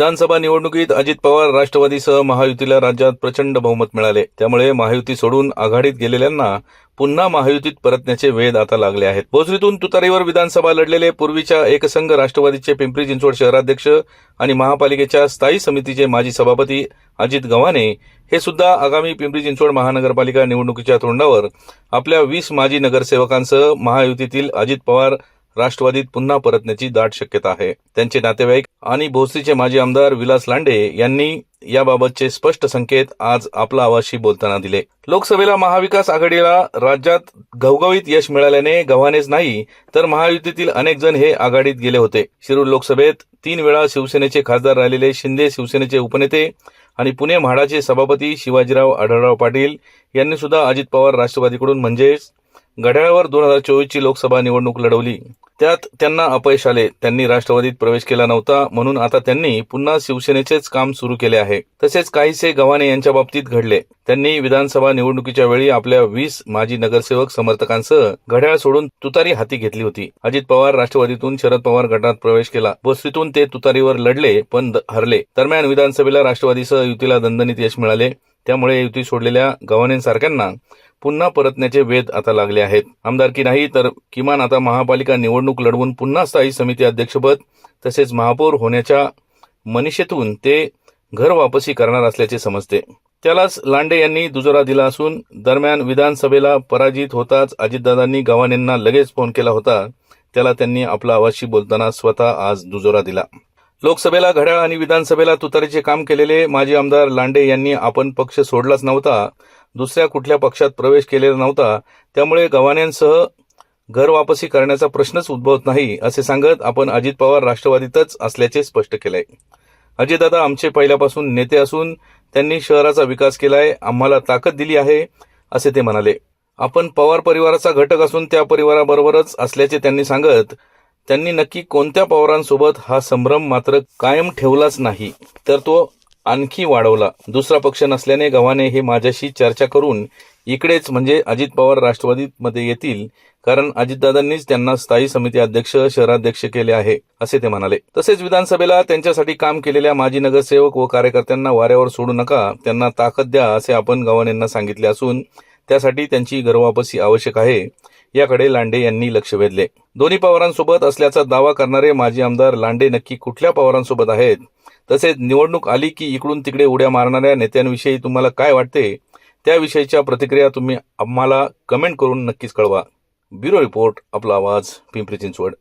विधानसभा निवडणुकीत अजित पवार राष्ट्रवादीसह महायुतीला राज्यात प्रचंड बहुमत मिळाले. त्यामुळे महायुती सोडून आघाडीत गेलेल्यांना पुन्हा महायुतीत परतण्याचे वेध आता लागले आहेत. भोसरीतून तुतारीवर विधानसभा लढलेले पूर्वीच्या एकसंघ राष्ट्रवादीचे पिंपरी चिंचवड शहराध्यक्ष आणि महापालिकेच्या स्थायी समितीचे माजी सभापती अजित गव्हाणे हे सुद्धा आगामी पिंपरी चिंचवड महानगरपालिका निवडणुकीच्या तोंडावर आपल्या वीस माजी नगरसेवकांसह महायुतीतील अजित पवार राष्ट्रवादीत पुन्हा परतण्याची दाट शक्यता आहे. त्यांचे नातेवाईक आणि भोसरीचे माजी आमदार विलास लांडे यांनी याबाबतचे स्पष्ट संकेत आज आपला आवाजशी बोलताना दिले. लोकसभेला महाविकास आघाडीला राज्यात घवघवीत यश मिळाल्याने गव्हाणेच नाही तर महायुतीतील अनेक जण हे आघाडीत गेले होते. शिरूर लोकसभेत तीन वेळा शिवसेनेचे खासदार राहिलेले शिंदे शिवसेनेचे उपनेते आणि पुणे म्हाडाचे सभापती शिवाजीराव आढळराव पाटील यांनी सुद्धा अजित पवार राष्ट्रवादीकडून म्हणजेच घड्याळावर दोन हजार चोवीसची लोकसभा निवडणूक लढवली. त्यात त्यांना अपयश आले. त्यांनी राष्ट्रवादीत प्रवेश केला नव्हता. म्हणून आता त्यांनी पुन्हा शिवसेनेचेच काम सुरू केले आहे. तसेच काहीसे गव्हाणे यांच्या बाबतीत घडले. त्यांनी विधानसभा निवडणुकीच्या वेळी आपल्या वीस माजी नगरसेवक समर्थकांसह घड्याळ सोडून तुतारी हाती घेतली होती. अजित पवार राष्ट्रवादीतून शरद पवार गटात प्रवेश केला. बस्तीतून ते तुतारीवर लढले पण हरले. दरम्यान विधानसभेला राष्ट्रवादीसह युतीला दणदणीत यश मिळाले. त्यामुळे युती सोडलेल्या गव्हाणेसारख्यांना पुन्हा परतण्याचे वेध आता लागले आहेत. आमदारकी नाही तर किमान आता महापालिका निवडणूक लढवून पुन्हा स्थायी समिती अध्यक्षपद तसेच महापौर होण्याच्या मनिषेतून ते घर वापसी करणार असल्याचे समजते. त्यालाच लांडे यांनी दुजोरा दिला असून दरम्यान विधानसभेला पराजित होताच अजितदादांनी गव्हाणेंना लगेच फोन केला होता. त्याला त्यांनी आपला आवाजशी बोलताना स्वतः आज दुजोरा दिला. लोकसभेला घड्याळ आणि विधानसभेला तुतारीचे काम केलेले माजी आमदार लांडे यांनी आपण पक्ष सोडलाच नव्हता. दुसऱ्या कुठल्या पक्षात प्रवेश केलेला नव्हता त्यामुळे गव्हाण्यांसह घर वापसी करण्याचा प्रश्नच उद्भवत नाही असे सांगत आपण अजित पवार राष्ट्रवादीतच असल्याचे स्पष्ट केलंय. अजितदादा आमचे पहिल्यापासून नेते असून त्यांनी शहराचा विकास केलाय आम्हाला ताकद दिली आहे असे ते म्हणाले. आपण पवार परिवाराचा घटक असून त्या परिवाराबरोबरच असल्याचे त्यांनी सांगत त्यांनी नक्की कोणत्या पवारांसोबत हा संभ्रम मात्र कायम ठेवलाच नाही तर तो आणखी वाढवला. दुसरा पक्ष नसल्याने गव्हाणे हे माझ्याशी चर्चा करून इकडेच म्हणजे अजित पवार राष्ट्रवादीमध्ये येतील कारण अजितदादांनीच त्यांना स्थायी समिती अध्यक्ष शहराध्यक्ष केले आहे असे ते म्हणाले. तसेच विधानसभेला त्यांच्यासाठी काम केलेल्या माजी नगरसेवक व कार्यकर्त्यांना वाऱ्यावर सोडू नका त्यांना ताकद द्या असे आपण गव्हाणेंना सांगितले असून त्यासाठी त्यांची घरवापसी आवश्यक आहे. याकडे लांडे यांनी लक्ष वेधले. दोन्ही पवारांसोबत असल्याचा दावा करणारे माजी आमदार लांडे नक्की कुठल्या पवारांसोबत आहेत? तसेच निवडणूक आली की इकडून तिकडे उड्या मारणाऱ्या नेत्यांविषयी तुम्हाला काय वाटते? त्याविषयीच्या प्रतिक्रिया तुम्ही आम्हाला कमेंट करून नक्कीच कळवा. ब्युरो रिपोर्ट आपला आवाज पिंपरी चिंचवड.